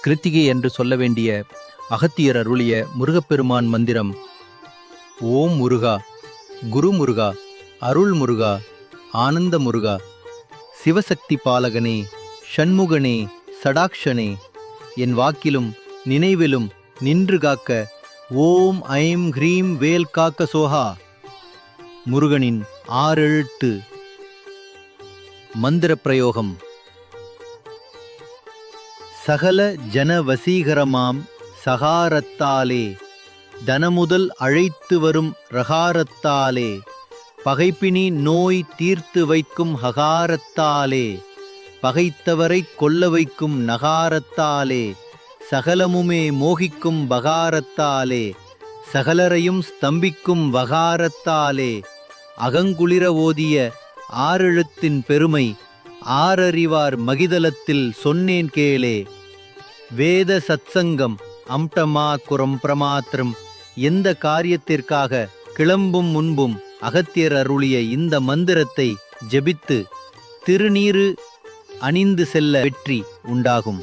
கிருத்திகை என்று சொல்ல வேண்டிய அகத்தியர் அருளிய முருகப்பெருமான் மந்திரம் ஓம் முருகா குரு முருகா அருள் முருகா ஆனந்த முருகா சிவசக்தி பாலகனே ஷண்முகனே சடாக்ஷனே என் வாக்கிலும் நினைவிலும் நின்று காக்க ஓம் ஐம் ஹ்ரீம் வேல் காக்க சோஹா. முருகனின் ஆறெழுத்து. மந்திர பிரயோகம். சகல ஜன வசீகரமாம் சகாரத்தாலே. தனமுதல் அழைத்து வரும் ரகாரத்தாலே பகைப்பினி நோய் தீர்த்து வைக்கும் ஹகாரத்தாலே. பகைத்தவரை கொல்ல வைக்கும் நகாரத்தாலே. சகலமுமே மோகிக்கும் பகாரத்தாலே சகலரையும் ஸ்தம்பிக்கும் வகாரத்தாலே. அகங்குளிர ஓதிய ஆறெழுத்தின் பெருமை ஆரறிவார் மகிதலத்தில் சொன்னேன் கேளே. வேத சத்சங்கம் அம்டமா குரம் பிரமாத்திரம். எந்த காரியத்திற்காக கிளம்பும் முன்பும் அகத்தியர் அருளிய இந்த மந்திரத்தை ஜெபித்து திருநீறு அணிந்து செல்ல வெற்றி உண்டாகும்.